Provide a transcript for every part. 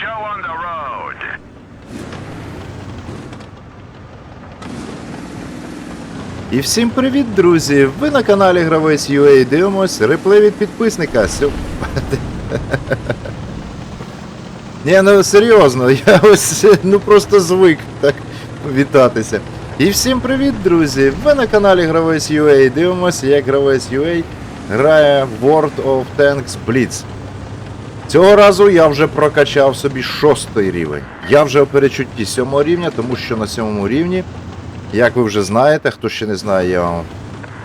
show on the road. І всім привіт, друзі! Ви на каналі Гравець UA дивимось реплей від підписника. Сьо- Ні, ну серйозно, я ось ну просто звик так вітатися. І всім привіт, друзі! Ви на каналі Гравець UA дивимося, як Гравець UA грає World of Tanks Blitz. Цього разу я вже прокачав собі шостий рівень. Я вже у перечутті сьомого рівня, тому що на сьомому рівні як ви вже знаєте, хто ще не знає, я вам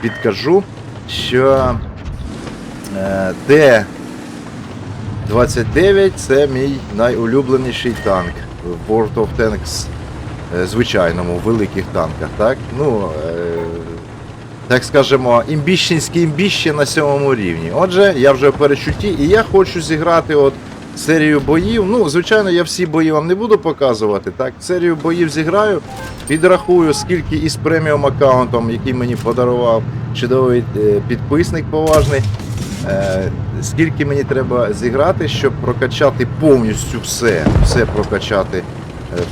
підкажу, що е, Т-29 це мій найулюбленіший танк в World of Tanks е, звичайному, в великих танках. Так, ну, е, так скажемо, імбіщенські імбіще на сьомому рівні. Отже, я вже в перечутті і я хочу зіграти от серію боїв. Ну, звичайно, я всі бої вам не буду показувати. Так, серію боїв зіграю, підрахую, скільки із преміум аккаунтом, який мені подарував чудовий е, підписник поважний. Е, скільки мені треба зіграти, щоб прокачати повністю все, все прокачати е,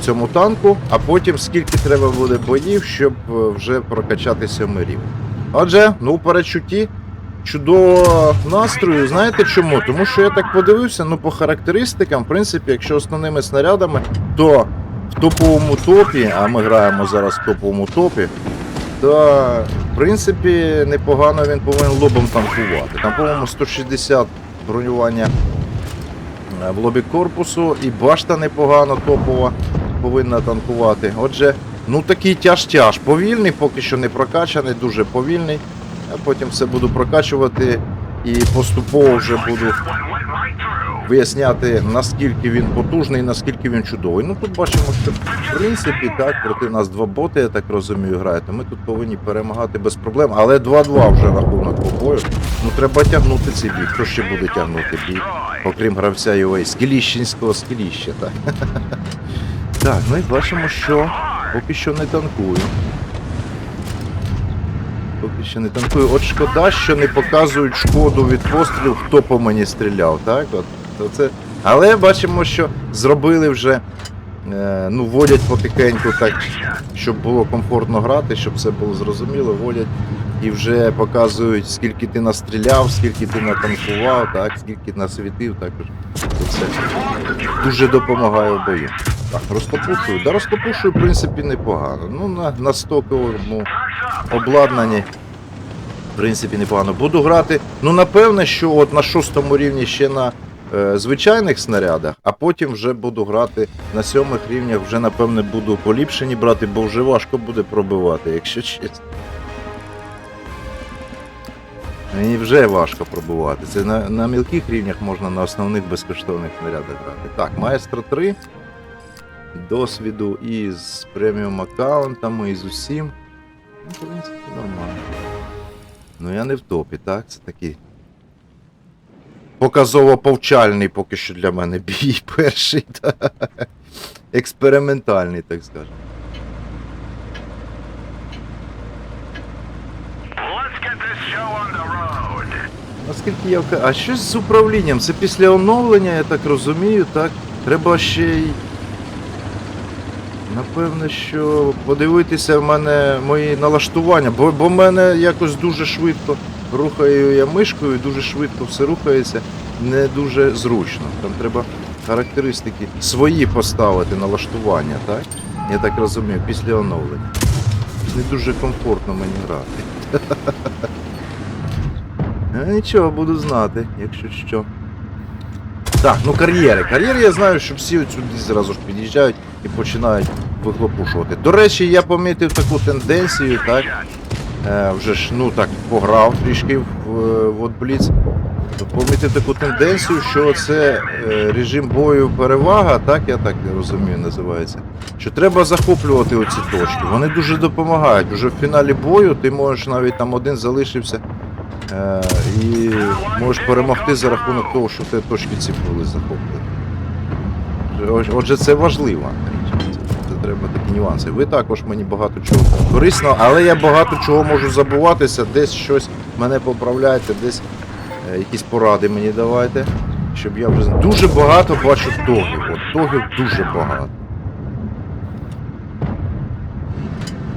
в цьому танку, а потім скільки треба буде боїв, щоб вже прокачати сьомий рівень. Отже, ну в перечутті чудового настрою. Знаєте чому? Тому що я так подивився, ну по характеристикам, в принципі, якщо основними снарядами, то в топовому топі, а ми граємо зараз в топовому топі, то в принципі непогано він повинен лобом танкувати. Там, по-моєму, 160 бронювання е, в лобі корпусу, і башта непогано топова повинна танкувати. Отже, ну такий тяж-тяж. Повільний, поки що не прокачаний, дуже повільний. Я потім все буду прокачувати і поступово вже буду виясняти, наскільки він потужний, наскільки він чудовий. Ну тут бачимо, що в принципі так, проти нас два боти, я так розумію, грають. Ми тут повинні перемагати без проблем, але 2-2 вже рахунок по бою. Ну треба тягнути цей бій. Хто ще буде тягнути бій? Окрім гравця UA, скіліщенського скіліща, так. Так, ну і бачимо, що поки що не танкую. Поки що не танкую. От шкода, що не показують шкоду від пострілів, хто по мені стріляв, так? От, то це... Але бачимо, що зробили вже, е, ну, вводять потихеньку так, щоб було комфортно грати, щоб все було зрозуміло, вводять і вже показують, скільки ти настріляв, скільки ти натанкував, так, скільки насвітив, також. Це дуже допомагає в бою. Так, розтопушую. Да, розтопушую, в принципі, непогано. Ну, на, на стоковому обладнанні. В принципі, непогано. Буду грати. Ну, напевне, що от на шостому рівні ще на е, звичайних снарядах, а потім вже буду грати на сьомих рівнях, вже, напевне, буду поліпшені брати, бо вже важко буде пробивати, якщо чесно. Мені вже важко пробувати. Це на, на мілких рівнях можна на основних безкоштовних снарядах грати. Так, Маестро 3. Досвіду і з преміум аккаунтами, і з усім. Ну, в принципі, нормально. Ну я не в топі, так? Це такий. Показово повчальний поки що для мене бій перший. Та. Експериментальний, так скажемо. Наскільки я А щось з управлінням? Це після оновлення, я так розумію, так? Треба ще й. Напевне, що подивитися в мене мої налаштування, бо, бо в мене якось дуже швидко рухаю я мишкою, дуже швидко все рухається, не дуже зручно. Там треба характеристики свої поставити налаштування, так? Я так розумію, після оновлення. Не дуже комфортно мені грати. А, нічого, буду знати, якщо що. Так, ну кар'єри. Кар'єри я знаю, що всі от сюди зразу ж під'їжджають і починають вихлопушувати. До речі, я помітив таку тенденцію, так. Е, вже ж, ну так, пограв трішки в, е, в от Помітив таку тенденцію, що це е, режим бою перевага, так я так розумію, називається. Що треба захоплювати оці точки. Вони дуже допомагають. Уже в фіналі бою ти можеш навіть там один залишився. Е, і можеш перемогти за рахунок того, що те точки ці були захоплені. Отже- це важливо. Це, треба такі нюанси. Ви також мені багато чого корисно, але я багато чого можу забуватися, десь щось мене поправляйте, десь е, якісь поради мені давайте. Щоб я вже дуже багато бачу тогів. От догів дуже багато.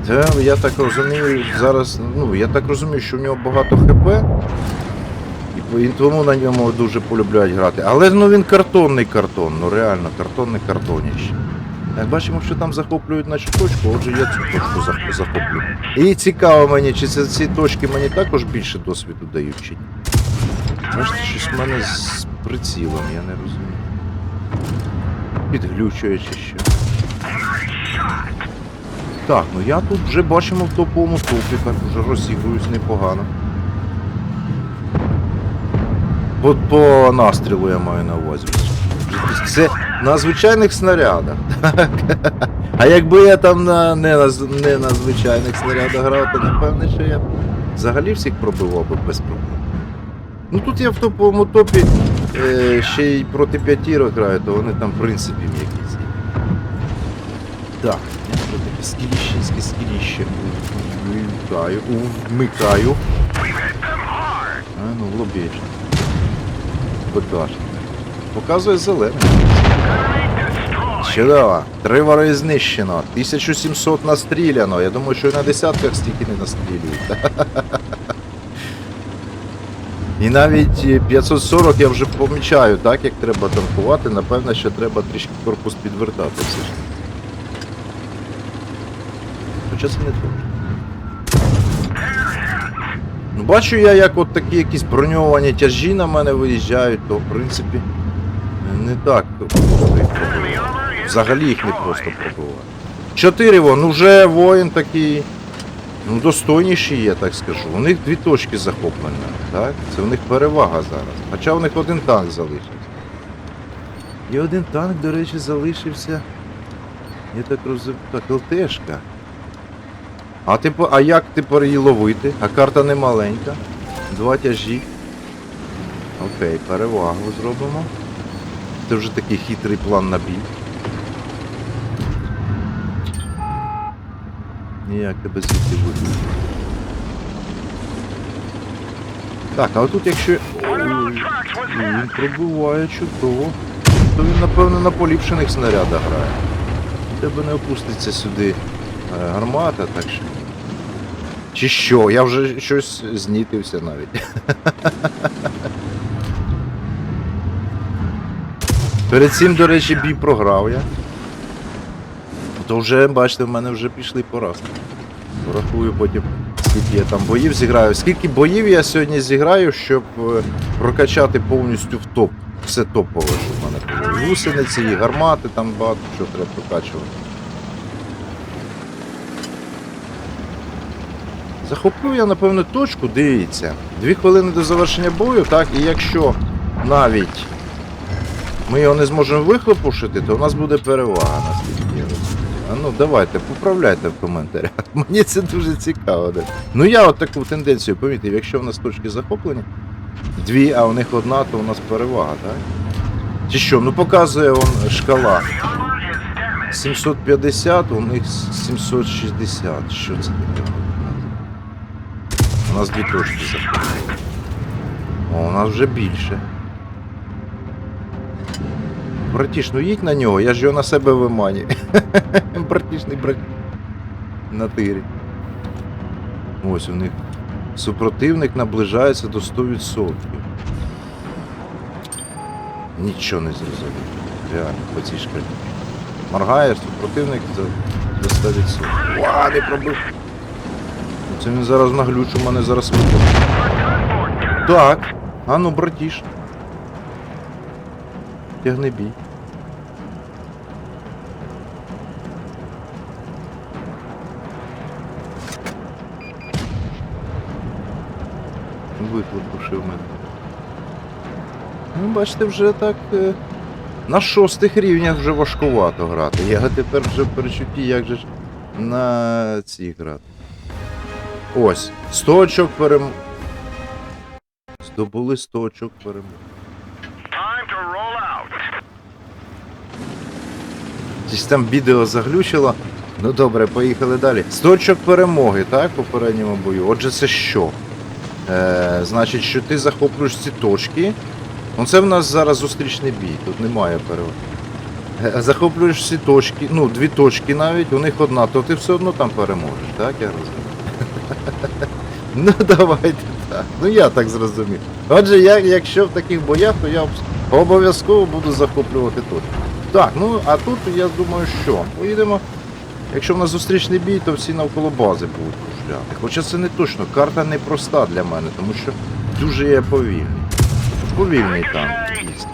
Це, я так розумію, зараз, ну, я так розумію, що в нього багато ХП. І тому на ньому дуже полюбляють грати. Але ну він картонний картон, ну реально, картонний картоніще. Як бачимо, що там захоплюють нашу точку, отже я цю точку захоплю. І цікаво мені, чи ці точки мені також більше досвіду дають, чи ні. Бачите, щось в мене з прицілом, я не розумію. Підглючує чи що. Так, ну я тут вже бачимо в топовому топі, так вже розігруюсь непогано. По, по настрілу я маю на увазі. Це на звичайних снарядах. А якби я там на, не, на, не на звичайних снарядах грав, то напевне, що я взагалі всіх пробивав би без проблем. Ну тут я в топовому топі е, ще й проти п'ятірок граю, то вони там в принципі якісь. є. Так, я таке скіліще, скіліще вмикаю, вмикаю. А, ну, лобічно. Покажете. Показує зелений. Чудово. Три вори знищено. 1700 настріляно. Я думаю, що і на десятках стільки не настрілюють. І навіть е, 540 я вже помічаю, так, як треба танкувати. Напевно, що треба трішки корпус підвертати все ж. Хоча це не дуже. Ну, бачу я, як от такі якісь броньовані тяжі на мене виїжджають, то в принципі не так просто їх пробиває. Взагалі їх не просто пробиває. Чотири вон, ну вже воїн такий. Ну, достойніший є, так скажу. У них дві точки захоплення, так? Це в них перевага зараз. Хоча в них один танк залишився. І один танк, до речі, залишився. Я так розумію. Так, ЛТшка. А типу, а як тепер її ловити? А карта не маленька. Два тяжі. Окей, перевагу зробимо. Це вже такий хитрий план на бій. Ніяк тебе звідти вибити. Так, а отут якщо. Він пробиває чудово. То він, напевно, на поліпшених снарядах грає. Тебе не опуститься сюди е, гармата, так що. Чи що? Я вже щось знітився навіть. Перед цим, до речі, бій програв я. То вже, бачите, в мене вже пішли поразки. Порахую потім, скільки я там боїв зіграю. Скільки боїв я сьогодні зіграю, щоб е, прокачати повністю в топ. Все топове, що в мене. Гусениці, гармати, там багато чого треба прокачувати. Захоплю я, напевно, точку, дивіться. Дві хвилини до завершення бою, так, і якщо навіть ми його не зможемо вихлопушити, то у нас буде перевага, наскільки я. А ну давайте, поправляйте в коментарях. Мені це дуже цікаво. Да. Ну я от таку тенденцію помітив, якщо в нас точки захоплені, дві, а у них одна, то у нас перевага, так? Чи що? Ну показує он шкала. 750, у них 760. Що це таке? У нас дві точки захоплені. О, у нас вже більше. Братіш, ну їдь на нього, я ж його на себе виманю. Братішний брат. На тирі. Ось у них супротивник наближається до 100%. Нічого не зрозумів. Реально, по цій шкалі. Моргаєш, супротивник за 100%. Ва, не пробив. Це він зараз наглючу, мене зараз випадає. Так. А ну, братіш. Тягни бій. Викликушив мене. Ну, бачите, вже так. е, На шостих рівнях вже важкувато грати. Я тепер вже перечутті, як же ж на ці грати. Ось, 100 очок перем... Здобули 100 очок перемоги. Десь там відео заглючило. Ну добре, поїхали далі. 100 очок перемоги, так, в попередньому бою. Отже, це що? Е, значить, що ти захоплюєш ці точки. Ну це в нас зараз зустрічний бій, тут немає переваги. е, захоплюєш всі точки, ну, дві точки навіть, у них одна, то ти все одно там переможеш, так я розумію? ну давайте так. Ну я так зрозумів. Отже, я, якщо в таких боях, то я обов'язково буду захоплювати точки. Так, ну а тут я думаю, що поїдемо. Якщо в нас зустрічний бій, то всі навколо бази будуть кружляти. Хоча це не точно, карта не проста для мене, тому що дуже я повільний. Повільний дійсно.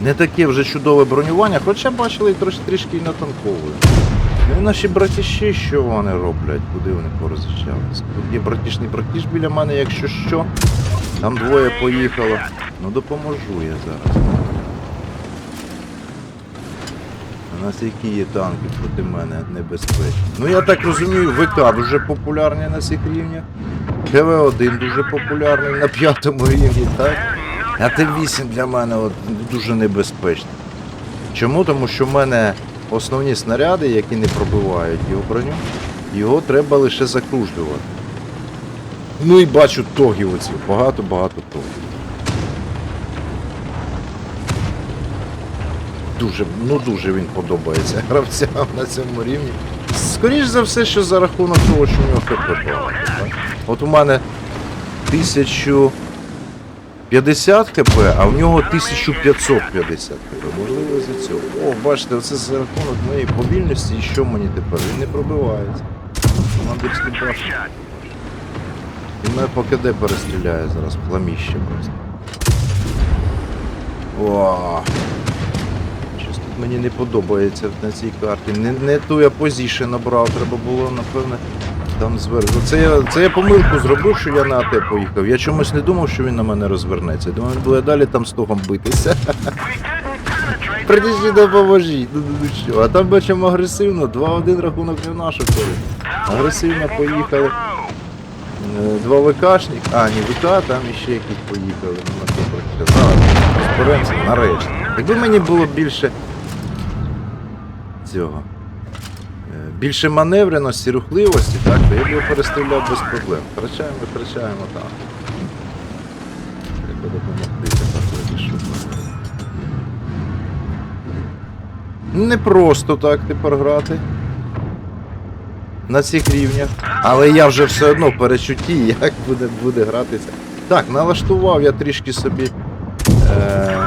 Не таке вже чудове бронювання, хоча бачили трошки трішки і натанковує. Ну наші братіші, що вони роблять? Куди вони пороз'їжджалися? Тут є братішний братіш біля мене, якщо що. Там двоє поїхало. Ну допоможу я зараз. У нас які є танки проти мене небезпечні. Ну я так розумію, ВК дуже популярні на цих рівнях. КВ-1 дуже популярний на п'ятому рівні, так? А Т8 для мене от, дуже небезпечний. Чому? Тому що в мене основні снаряди, які не пробивають його броню, його треба лише закружлювати. Ну і бачу тогів оці, багато-багато тогів. Дуже, ну дуже він подобається гравцям на цьому рівні. Скоріш за все, що за рахунок того, що в нього ХП. От у мене 1050 хп, а в нього 1550 хп. Можливо, за цього. О, бачите, оце за рахунок моєї повільності, і що мені тепер? Він не пробивається. Командирський башня. Він мене по КД перестріляє зараз, пламіще просто. О, Щось тут мені не подобається на цій карті. Не, не ту я позішн набрав, треба було, напевне, там зверху. Це я, це я помилку зробив, що я на АТ поїхав. Я чомусь не думав, що він на мене розвернеться. Думаю, він буде далі там з тогом битися. Прийдіть допоможіть. Ну, ну, що? А там бачимо агресивно, 2-1 рахунок не нашу користь. Агресивно поїхали. Е, Два ВКшник, а, ні, ВК, там іще якісь поїхали. Ну. Зараз нарешті. Якби мені було більше цього. Більше маневреності, рухливості, так, то я б його перестріляв без проблем. Втрачаємо, витрачаємо так. Треба допомогти тоді, щоб. Не просто так тепер грати на цих рівнях. Але я вже все одно в перечутті, як буде, буде гратися. Так, налаштував я трішки собі е,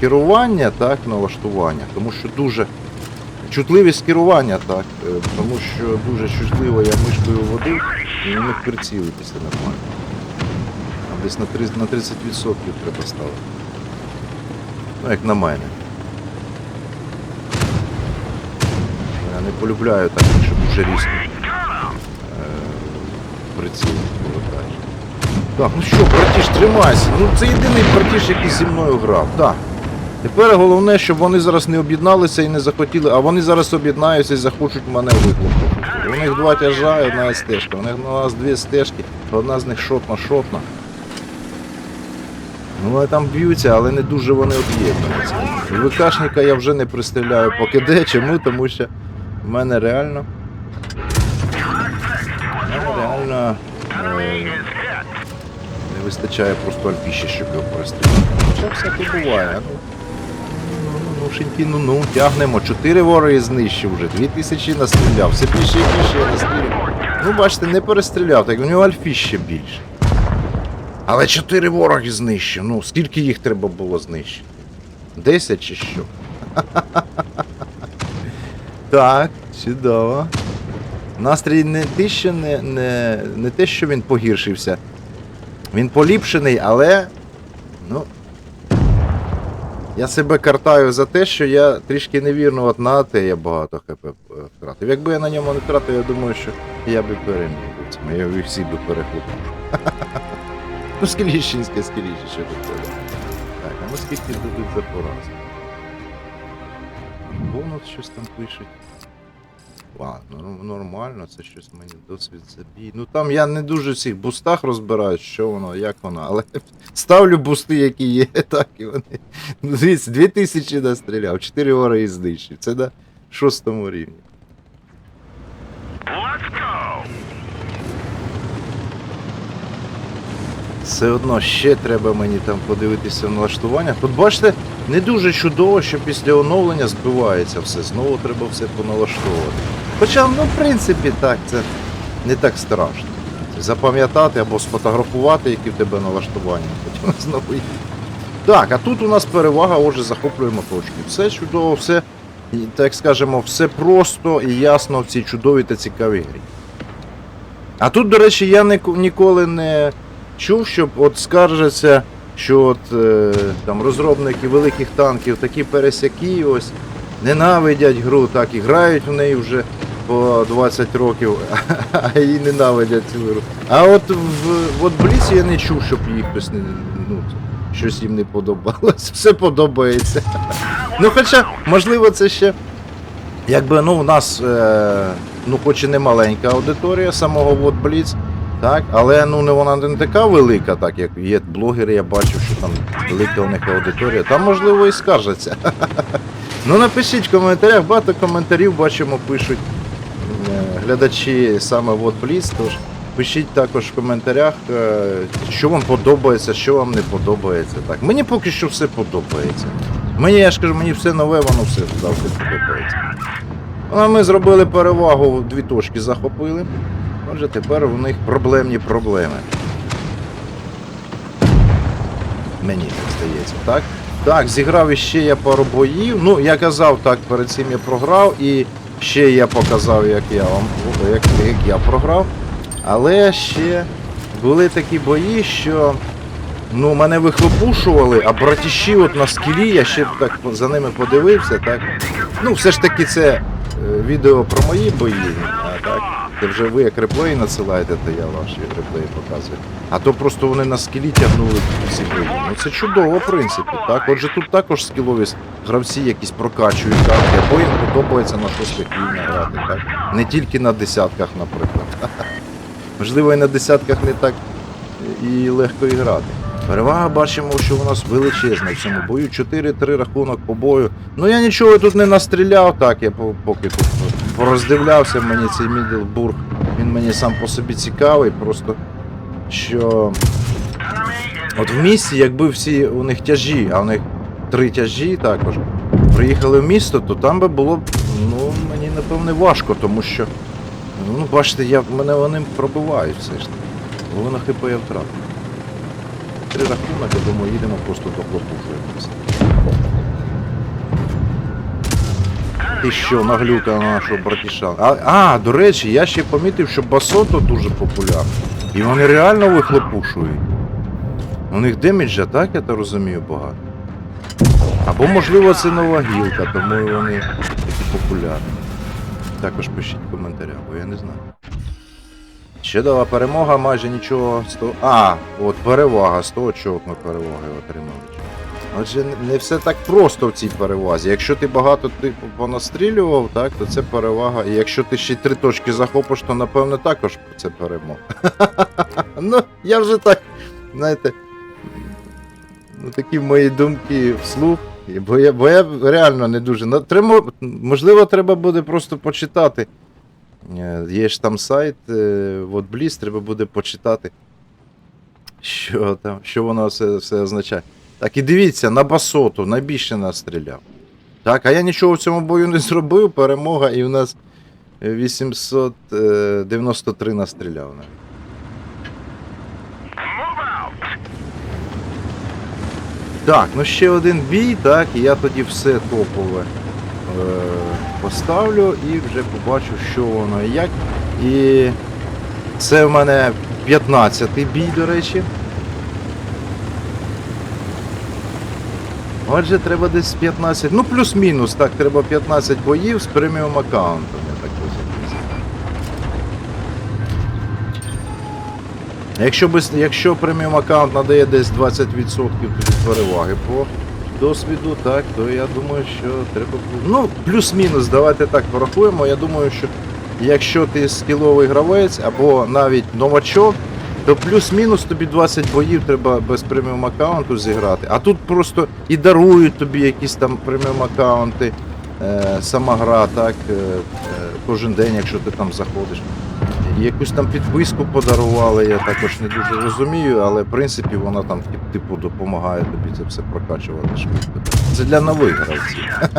керування, так, налаштування, тому що дуже чутливість керування, так, е, тому що дуже чутливо я мишкою водив і не міг прицілитися нормально. Там десь на 30%, на 30% треба ставити. Ну, як на мене. Я не полюбляю так, щоб дуже різко е, приціл повертаєш. Так, ну що, братіш, тримайся. Ну це єдиний братіш, який зі мною грав. Так. Тепер головне, щоб вони зараз не об'єдналися і не захотіли, а вони зараз об'єднаються і захочуть мене вихлопнути. У них два тяжа і одна стежка. У них у нас дві стежки, одна з них шотна-шотна. Ну, вони там б'ються, але не дуже вони об'єднуються. ВКшника я вже не пристріляю поки де. Чому? Тому що в мене реально. мене реально е, не вистачає просто альпіші, щоб його перестріляти. Хоча всяке буває. Ну, ну, тягнемо. Чотири вороги знищив вже, дві тисячі настріляв, все більше і більше я настріляв. Ну, бачите, не перестріляв, так у нього альфі ще більше. Але чотири вороги знищив. Ну, скільки їх треба було знищити? Десять чи що? Так, чудово. Настрій не те, що не, не, не те, що він погіршився. Він поліпшений, але. Ну. Я себе картаю за те, що я трішки невірно от на АТ я багато хп е, втратив. Якби я на ньому не втратив, я думаю, що я би переміг. Я їх всі би перехлопнув. Ну, скеліщинське, скеліще, що тут треба. Так, а ми скільки дадуть за поразку? Бонус щось там пишуть. Ладно, ну нормально, це щось мені досвід забій. Ну там я не дуже в цих бустах розбираюсь, що воно, як воно, але ставлю бусти, які є, так і вони. Ну, дивіться, 2000 настріляв, 4 ори і знищив. Це на шостому рівні. Let's go. Все одно ще треба мені там подивитися в налаштуваннях. Тут бачите, не дуже чудово, що після оновлення збивається все. Знову треба все поналаштовувати. Хоча, ну, в принципі, так, це не так страшно. Запам'ятати або сфотографувати, які в тебе налаштування, потім знову їх. Так, а тут у нас перевага, отже, захоплюємо точки. Все чудово, все, так скажемо, все просто і ясно в цій чудовій та цікавій грі. А тут, до речі, я ніко- ніколи не чув, щоб от скаржаться, що от е, там розробники великих танків такі пересяки ось ненавидять гру, так і грають в неї вже по 20 років, а її ненавидять цю гру. А от в от Бліці я не чув, щоб їх хтось ну, щось їм не подобалось. Все подобається. Ну хоча, можливо, це ще. Якби ну, у нас, е, ну, хоч і не маленька аудиторія самого вот Blitz, так, але ну не вона не така велика, так як є блогери, я бачу, що там велика у них аудиторія. Там можливо і скаржаться. Ну напишіть в коментарях, багато коментарів бачимо, пишуть глядачі саме Blitz, тож пишіть також в коментарях, е, що вам подобається, що вам не подобається. Так, мені поки що все подобається. Мені, я ж кажу, мені все нове, воно все завжди подобається. Ну, а ми зробили перевагу, дві точки захопили. Отже, тепер у них проблемні проблеми. Мені так здається, так? Так, зіграв іще я пару боїв. Ну, я казав так, перед цим я програв, і ще я показав, як я вам як, як я програв. Але ще були такі бої, що ну, мене вихлопушували, а братіші от на скілі, я ще так за ними подивився, так. Ну, все ж таки, це е, відео про мої бої, а так. Це вже ви як реплеї надсилаєте, то я ваші реплеї показую. А то просто вони на скілі тягнули всі бої. Ну це чудово, в принципі. Так, отже, тут також скілові гравці якісь прокачують карти, або їм подобається на шостих лініях грати, так? Не тільки на десятках, наприклад. Можливо, і на десятках не так і легко і грати. Перевага бачимо, що у нас величезна в цьому бою. 4-3 рахунок по бою. Ну я нічого тут не настріляв, так, я поки тут пороздивлявся, мені цей Мідлбург, він мені сам по собі цікавий, просто що от в місті, якби всі у них тяжі, а у них три тяжі також, приїхали в місто, то там би було ну, мені напевне важко, тому що, ну, бачите, я, мене вони пробивають все ж таки. Половина хп я втратив. Три рахунок, я думаю, їдемо просто до хлопушуємося. Ти що, наглюка на нашого братіша. А, а, до речі, я ще помітив, що басото дуже популярне. І вони реально вихлопушують. У них деміджа, так, я то розумію, багато. Або можливо це нова гілка, тому вони такі популярні. Також пишіть в коментарях, бо я не знаю. Чудова перемога, майже нічого з того. А, от перевага, з того чого ми переваги отримали. Отже, не- все так просто в цій перевазі. Якщо ти багато типу понастрілював, так, то це перевага. І якщо ти ще три точки захопиш, то напевно також це перемога. ну, я вже так, знаєте, ну такі мої думки вслух. Бо я, бо я реально не дуже. Ну, треба, можливо, треба буде просто почитати. Е, Є ж там сайт, е, от Бліз, треба буде почитати, що там, що воно все, все означає. Так, і дивіться, на басоту на найбільше настріляв. Так, а я нічого в цьому бою не зробив, перемога, і в нас 893 настріляв. навіть. Так, ну ще один бій, так, і я тоді все топове е, поставлю і вже побачу, що воно і як. І це в мене 15-й бій, до речі. Отже, треба десь 15, ну плюс-мінус, так, треба 15 боїв з преміум аккаунтом, я так розумію. Якщо, якщо преміум аккаунт надає десь 20% тобі переваги по досвіду, так, то я думаю, що треба. Ну, плюс-мінус, давайте так порахуємо. Я думаю, що якщо ти скіловий гравець або навіть новачок, то плюс-мінус тобі 20 боїв треба без преміум аккаунту зіграти. А тут просто і дарують тобі якісь там преміум аккаунти, е, сама гра, так, е, е, кожен день, якщо ти там заходиш. якусь там підписку подарували, я також не дуже розумію, але в принципі вона там типу допомагає тобі це все прокачувати швидко. Це для нових гравців.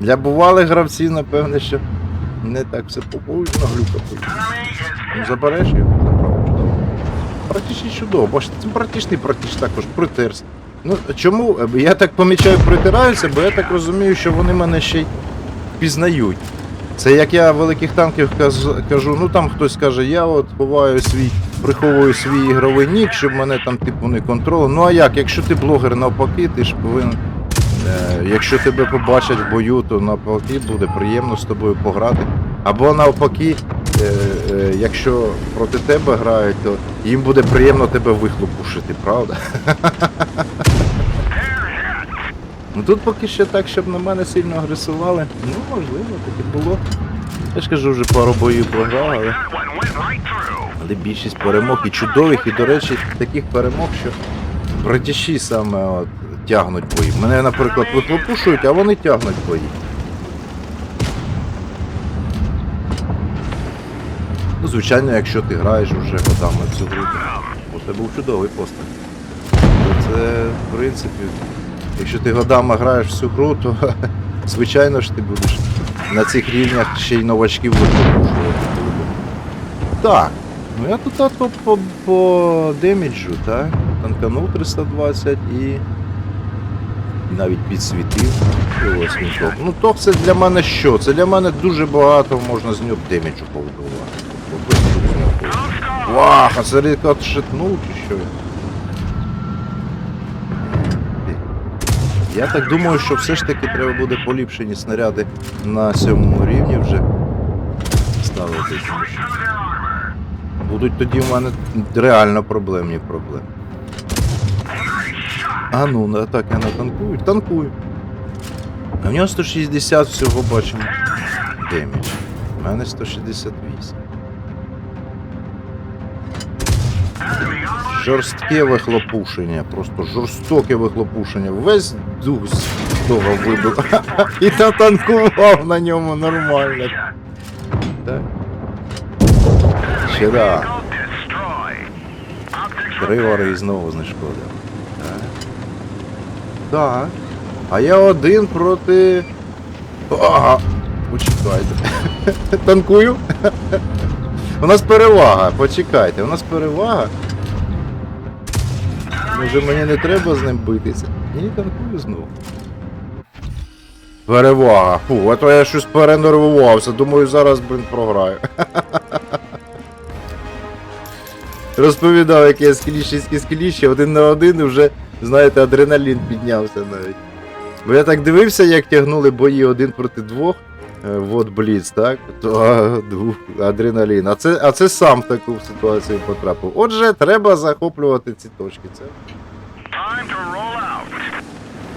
Для бувалих гравців, напевне, що не так все попують на глюка. Ну, забереш його. Практично чудово, це практичний практично також притерся. Ну чому? Е, Я так помічаю, притираються, бо я так розумію, що вони мене ще й впізнають. Це як я великих танків кажу, ну там хтось каже, я от ховаю свій, приховую свій ігровий нік, щоб мене там типу не контролювали. Ну а як, якщо ти блогер навпаки, ти ж повинен. Е, якщо тебе побачать в бою, то навпаки буде приємно з тобою пограти. Або навпаки, якщо проти тебе грають, то їм буде приємно тебе вихлопушити, правда? Ну тут поки що так, щоб на мене сильно агресували. Ну, можливо, таке було. Я ж кажу, вже пару боїв програв, але, але більшість перемог і чудових, і, до речі, таких перемог, що братіші саме от, тягнуть бої. Мене, наприклад, вихлопушують, а вони тягнуть бої. Звичайно, якщо ти граєш вже годами в цю гру, то це був чудовий постать. Це, в принципі, якщо ти годами граєш в цю гру, то звичайно ж ти будеш на цих рівнях ще й новачків вихлопушувати. Так, ну я тут по, по, по деміджу, так? Танканув 320 і. навіть підсвітив. Ну ток це для мене що? Це для мене дуже багато можна з нього деміджу повибивати. Тобто, без тут з нього. Вах, а це рікот шитнув чи? Я так думаю, що все ж таки треба буде поліпшені снаряди на сьомому рівні вже ставити. Будуть тоді в мене реально проблемні проблеми. А ну, на так я натанкую. Танкую. В нього 160 всього бачимо. Демідж. У мене 168. Жорстке вихлопушення, просто жорстоке вихлопушення. Весь дух з того вибив. І натанкував на ньому нормально. Так. Ще вари і знову знешкодив. Так. Так. А я один проти. Ага. Почекайте. Танкую. У нас перевага, почекайте, у нас перевага. Може мені не треба з ним битися? Ні, танкую знову. Перевага. Фу, а то я щось перенервувався. Думаю, зараз, блін, програю. Розповідав, як я скіліщі скіліщі, один на один і вже, знаєте, адреналін піднявся навіть. Бо я так дивився, як тягнули бої один проти двох. Е, Вот Бліц, так? То адреналін. А це, а це сам в таку ситуацію потрапив. Отже, треба захоплювати ці точки. Це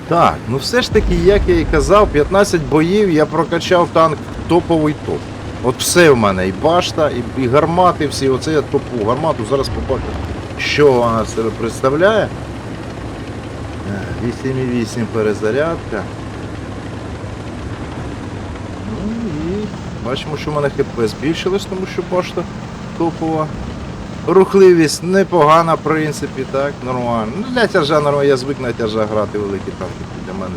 так, ну все ж таки, як я і казав, 15 боїв я прокачав танк топовий топ. От все в мене, і башта, і, і гармати всі, оце я топову гармату, зараз побачу, що вона себе представляє. Е, 8,8 перезарядка. Ну і бачимо, що в мене ХП збільшилось, тому що башта топова. Рухливість непогана, в принципі, так, нормально. Ну, для тяжа нормально, я звик на тяжа грати великі танки. Для мене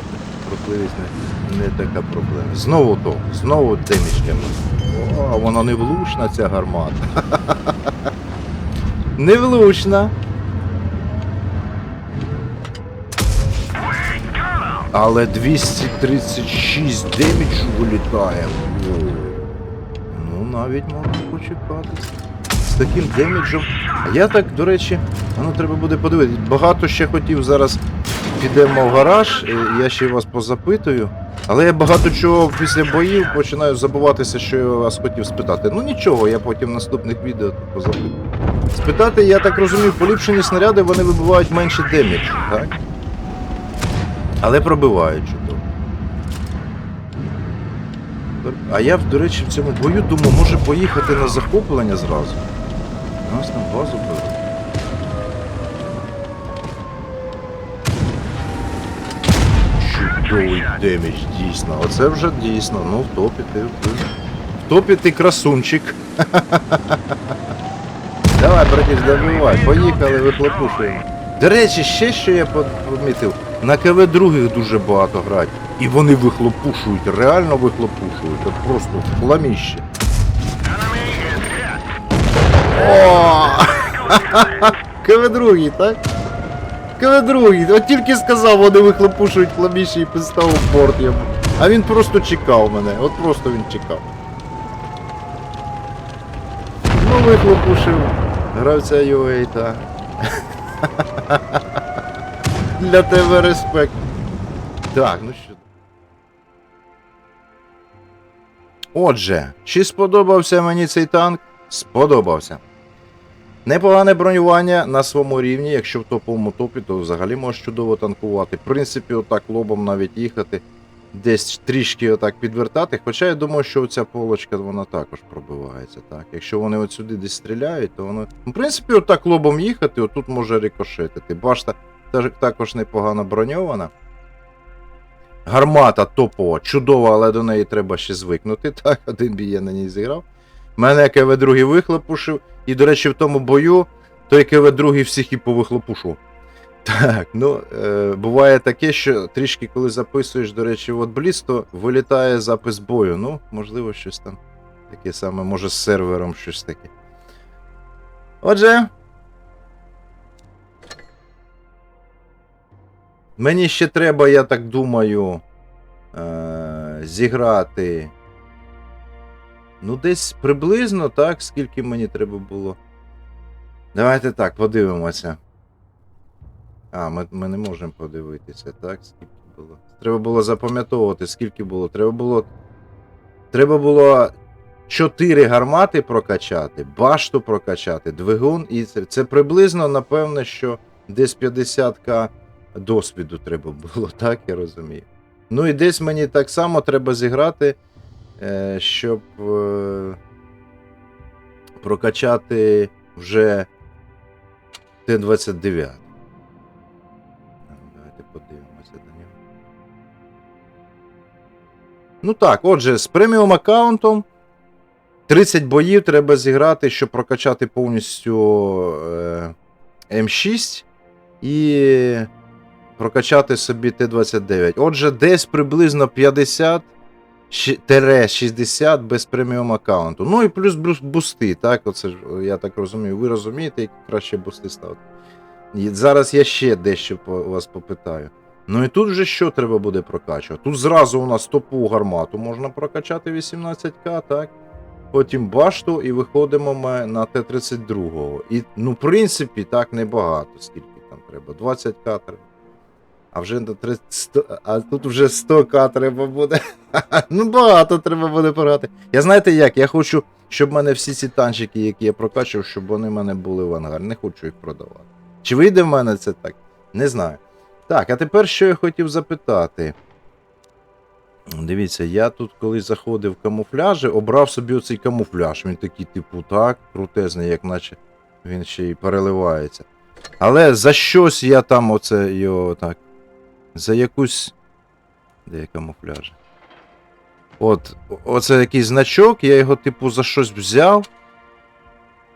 рухливість не, не така проблема. Знову то, знову демічка. О, вона не влучна, ця гармата. Не влучна. Але 236 деміджу вилітає. Ну, навіть можна почекати. З таким деміджем. А я так, до речі, ну треба буде подивитися. Багато ще хотів зараз підемо в гараж, е, я ще вас позапитую. Але я багато чого після боїв починаю забуватися, що я вас хотів спитати. Ну нічого, я потім в наступних відео позапитую. Спитати, я так розумію, поліпшені снаряди вони вибивають менше деміджу, так? Але пробивають чудово. А я, до речі, в цьому бою думав, може поїхати на захоплення зразу. У Нас там базу беруть. Чудовий демідж, дійсно. Оце вже дійсно, ну в топі ти в топі ти красунчик. Давай, братіш, добивай, поїхали, вихлопушуємо. До речі, ще що я по- помітив, на КВ других дуже багато грають. І вони вихлопушують, реально вихлопушують. От просто хламіще. О! КВ другий, так? КВ другий. От тільки сказав, вони вихлопушують хламіще і підставив борт йому. А він просто чекав мене. От просто він чекав. Ну, вихлопушив. Гравця UA, так. Для тебе респект. Так, ну що. Отже, чи сподобався мені цей танк? Сподобався. Непогане бронювання на своєму рівні, якщо в топовому топі, то взагалі можеш чудово танкувати. В принципі, отак лобом навіть їхати, десь трішки отак підвертати. Хоча я думаю, що ця полочка вона також пробивається. Так? Якщо вони от сюди десь стріляють, то воно. В принципі, отак лобом їхати, отут може рикошетити. Башта також непогано броньована. Гармата топова, чудова, але до неї треба ще звикнути. Так, один бій я на ній зіграв. Мене КВ другий вихлопушив. І, до речі, в тому бою той КВ другий всіх і повихлопушував. Так, ну е, буває таке, що трішки коли записуєш, до речі, от Бліц, то вилітає запис бою. Ну, можливо, щось там таке саме, може з сервером щось таке. Отже. Мені ще треба, я так думаю, е, зіграти. Ну, десь приблизно, так, скільки мені треба було. Давайте так, подивимося. А, ми, ми не можемо подивитися, так? Скільки було. Треба було запам'ятовувати, скільки було. Треба було. Треба було 4 гармати прокачати, башту прокачати, двигун, і це, це приблизно, напевне, що десь 50к досвіду треба було, так я розумію. Ну і десь мені так само треба зіграти, е, щоб е, прокачати вже Т-29. Давайте подивимося на нього. Ну так, отже, з преміум аккаунтом 30 боїв треба зіграти, щоб прокачати повністю е, М6 і прокачати собі Т-29. Отже, десь приблизно 50. 60 без преміум аккаунту. Ну і плюс бусти, так? Оце ж, я так розумію. Ви розумієте, які краще бусти ставити. І зараз я ще дещо по вас попитаю. Ну і тут вже що треба буде прокачувати? Тут зразу у нас топову гармату можна прокачати 18к, так? Потім башту і виходимо ми на Т-32. І, ну, в принципі, так небагато, скільки там треба. 20к треба. А вже до 30, 100, а тут вже 100к треба буде. ну, багато треба буде пограти. Я знаєте як? Я хочу, щоб в мене всі ці танчики, які я прокачував, щоб вони в мене були в ангарі. Не хочу їх продавати. Чи вийде в мене це так? Не знаю. Так, а тепер що я хотів запитати. Дивіться, я тут коли заходив в камуфляжі, обрав собі оцей камуфляж. Він такий, типу, так, крутезний, як наче він ще й переливається. Але за щось я там оце його так. За якусь. Де є камуфляж? От, оце якийсь значок, я його, типу, за щось взяв.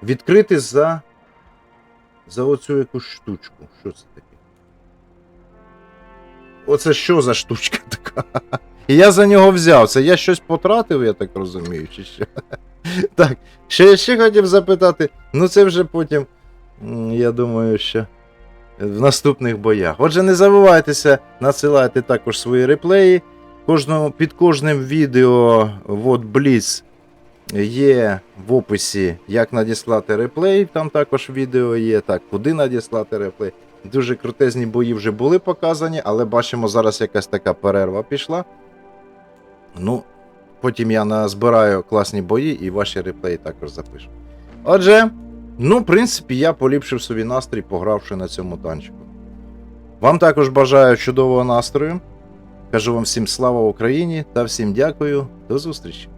Відкрити за. За оцю якусь штучку. Що це таке? Оце що за штучка така? І я за нього взяв. Це я щось потратив, я так розумію, чи що? Так, що я ще хотів запитати, ну це вже потім, я думаю, що в наступних боях. Отже, не забувайтеся надсилати також свої реплеї. Кожному, під кожним відео от Blitz є в описі, як надіслати реплей. Там також відео є, так, куди надіслати реплей. Дуже крутезні бої вже були показані, але бачимо, зараз якась така перерва пішла. Ну, потім я назбираю класні бої і ваші реплеї також запишу. Отже, ну, в принципі, я поліпшив собі настрій, погравши на цьому танчику. Вам також бажаю чудового настрою. Кажу вам всім слава Україні та всім дякую. До зустрічі!